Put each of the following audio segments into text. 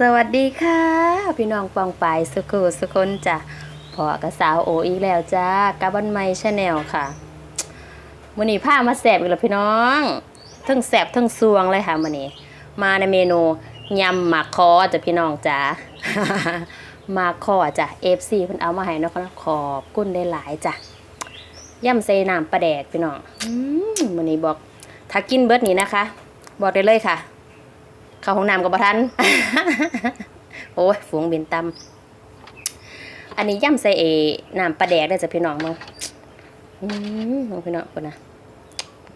สวัสดีค่ะ พี่น้องปองปายสุขุสุคนจ้ะพอกับสาวโออีกแล้วจ้ากับวันไม่ชาแนลค่ะมื้อนี้ผ้ามาแสบอีกแล้วพี่น้องทั้งแสบทั้งซวงเลยค่ะมื้อนี้ มาในเมนูยำหมากคอจ้ะพี่น้องจ้าหมากคอจ้ะ FC เพิ่นเอามาให้นะคะขอบคุณได้หลายจ้ะยำใส่น้ำปลาแดกพี่น้องอืมมื้อนี้บอกถ้ากินเบิร์ดนี้นะคะ บอกได้เลยค่ะ เข้าห้องน้ำกับบ่ทัน โอ้ยฝูงบินตำอันนี้ย่ำใส่เอน้ำปลาแดกได้จ้ะพี่น้องมึงอืมพี่น้องคนนะ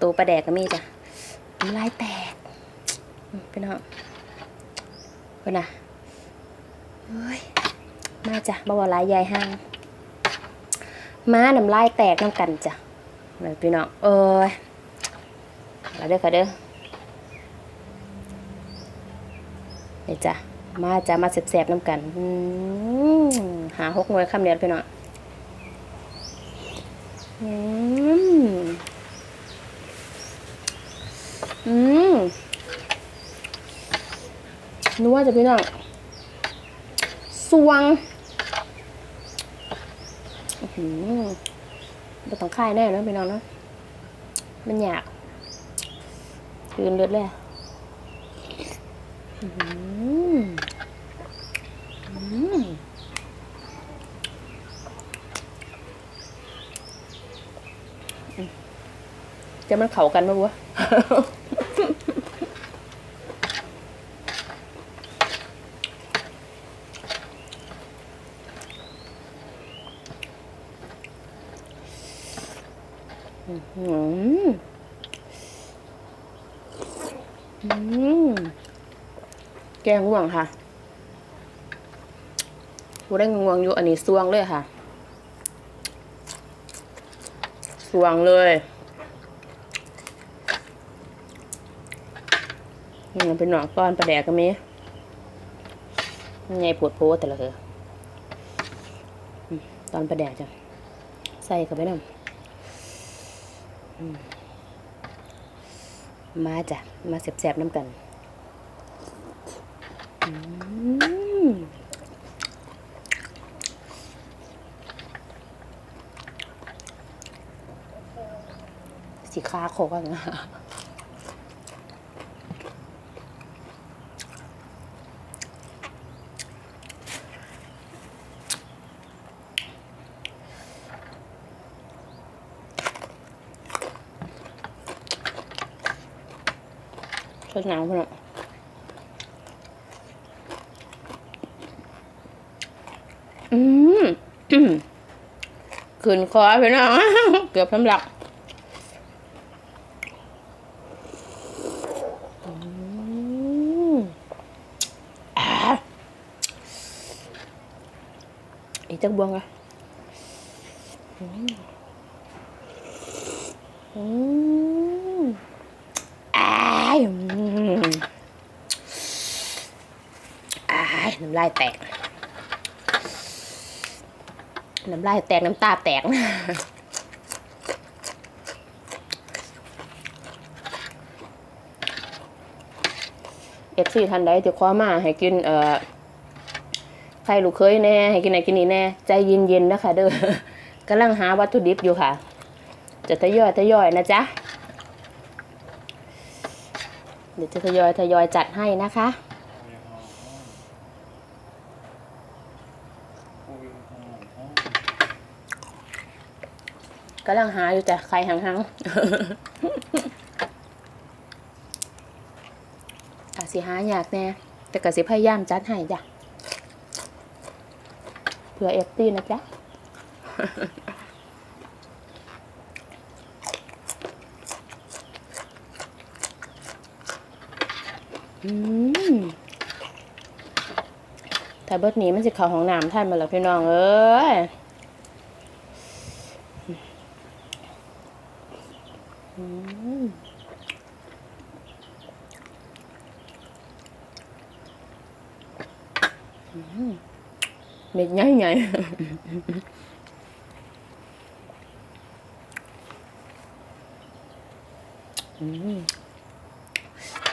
ตัวปลาแดกก็มีจ้ะน้ำลายแตกพี่น้องคนนะเฮ้ยมาจ้ะบ่าวลายยายห้างมาน้ำลายแตกน้ำกันจ้ะพี่น้องเอ้ยเอาเด้อค่ะเด้อ นี่จ้ะมาจ้ะมาแสบๆน้ำกันหาหกหน่วยคำเดียวพี่น้องอืมอืมนัวจ้ะพี่น้องสวงอื้อหือไม่ต้องค่ายแน่นะพี่น้องเนาะมันอยากคืนเลือดเลยอืมอืม จะมันเข่ากันไหมวะอืมอืมแกงง่วงค่ะกูได้ง่วงอยู่อันนี้สวงเลยค่ะ สวงเลย มันเป็นหนองก้อนปลาแดกก็มีไงปวดโพแต่ละเถอะอืมตอนปลาแดกจ้ะใส่เข้าไปน้ำอืมาจ้ะ มาแสบๆน้ำกันสีคาโคกันนะ ชดหนังเพื่อนอืมขึ้นคอพี่น้องเกือบสำลักอีจักบวงอะอืมอ้ายอืมอ้ายน้ำลายแตก น้ำลายแตกน้ำตาแตกเอฟซีทันใดจะคว้ามาให้กินเอ่อใครลูกเคยแน่ให้กินไหนกินนี่แน่ ใจเย็นๆนะคะเด้อกำลังหาวัตถุดิบอยู่ค่ะ จะทยอยทยอยนะจ๊ะ เดี๋ยวจะทยอยทยอยจัดให้นะคะ กำลังหาอยู่จ้ะใครหังหังอาสิหาอยากแน่แต่ก็สิพยายามจัดให้จ้ะเผื่อเอฟตีนะจ๊ะอืมถ้าเบิดนี้มันสิเขาห้องน้ำท่านมาแล้วพี่น้องเอ้ย อืมอืม เม็ดใหญ่ใหญ่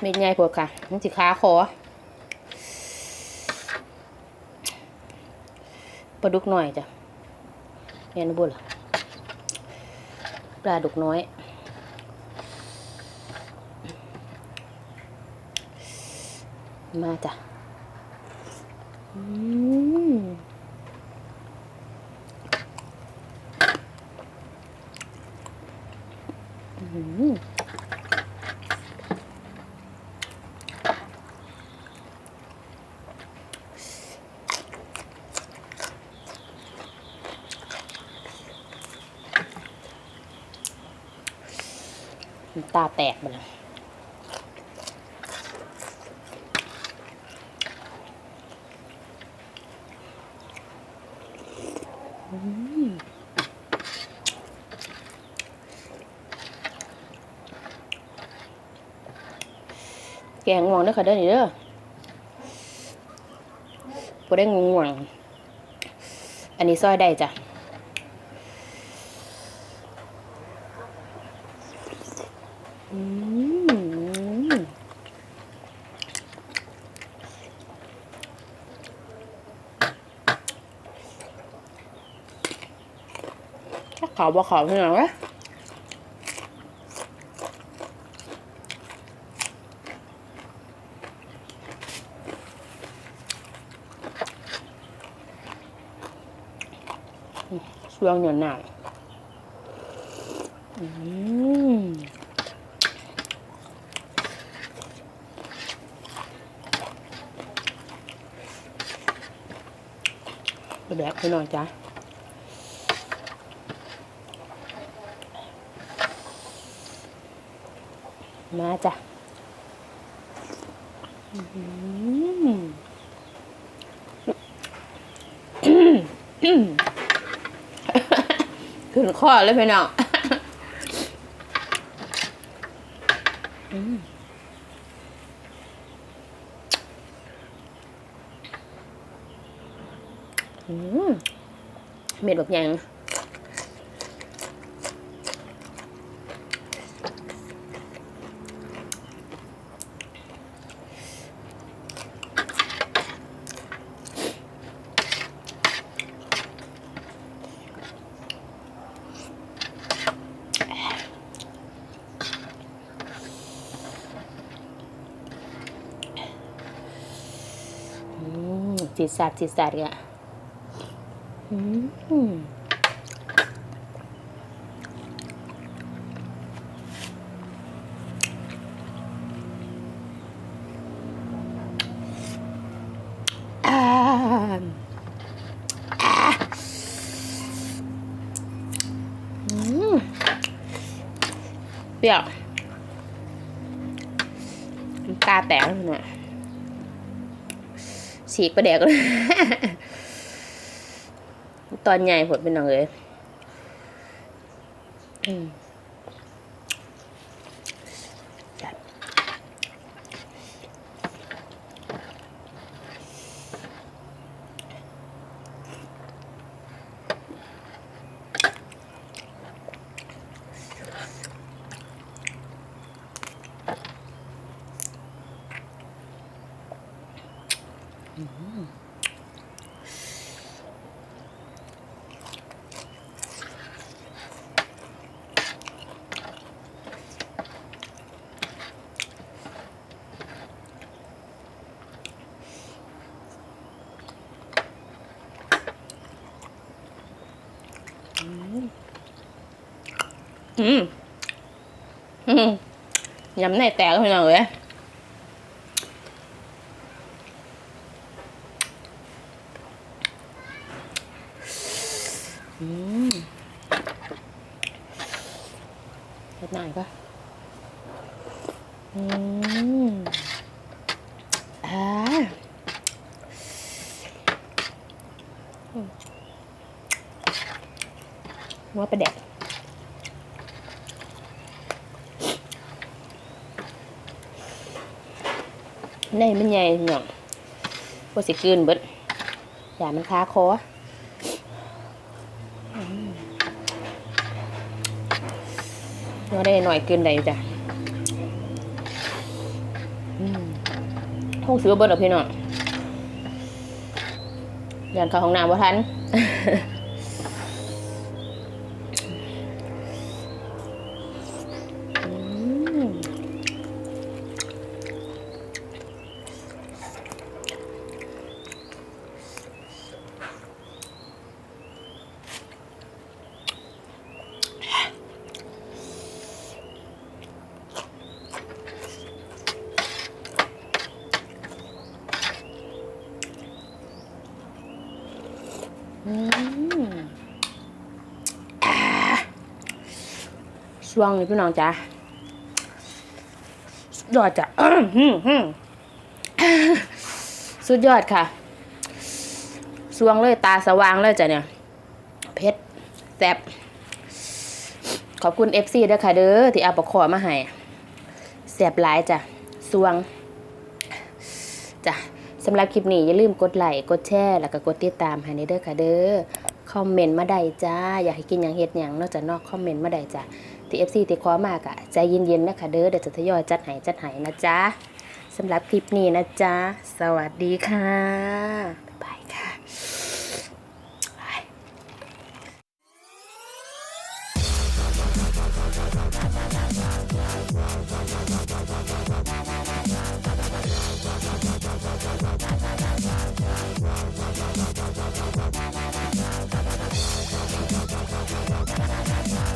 เม็ดใหญ่ปวดค่ะมันสิขาคอปลาดุกหน้อยจ้ะแม่นบุญล่ะปลาดุกน้อยมาจ้ะ ตาแตกไปแล้ว แกงง่วงเด้ค่ะเด้อนี่เด้อบ่ได้ง่วง อันนี้ซอยได้จ้ะอืม ถ้าขาวบ่ขาวเท่าไหร่วะช่วงเหย่อนหนาอืมแบบพี่น้องจ้ะ มาจ้ะขึ้นข้อเลยพี่น้องเม็ดแบบยังอื มจีดสัดจีดสัดอะอืมอ่าอ่าอืมเปรี้ยวน้ำตาแตกแล้วเนี่ย ฉีกประเดกเลยตอนใหญ่ผลเป็นหนังเลย อืม อืมอืมยำในแตกพี่น้องเลยอืมเล็ดหน่อยก็ อืมอ่าอืมว่าไปแดกในมันใหญ่หน่องว่าสิกืนเบิดอย่ามันคาคออืมว่าได้หน่อยเกินใดจ้ะ อืมท่องซื้อเบิดเหรอพี่น้องยันเข้าห้องน้ำบ่ทัน ช่วงนี้พี่น้องจ้ะสุดยอดจ้ะสุดยอดค่ะสวงเลยตาสว่างเลยจ้ะเนี่ย เพชรแซบขอบคุณ FC ด้วยค่ะเด้อที่เอาปลาคอมาให้แซบหลายจ้ะสวงจ้ะ สำหรับคลิปนี้อย่าลืมกดไลค์กดแชร์แล้วก็กดติดตามให้ในเด้อค่ะเด้อคอมเมนต์มาได้จ้า อยากให้กินหยังเฮ็ดหยังนอกจากนอกคอมเมนต์มาได้จ้ะที่ FC ที่ขอมากอะใจเย็นๆนะคะเด้อเดี๋ยวจะทยอยจัดให้จัดให้นะจ๊ะสำหรับคลิปนี้นะจ๊ะสวัสดีค่ะบายบายค่ะ「Bye-bye.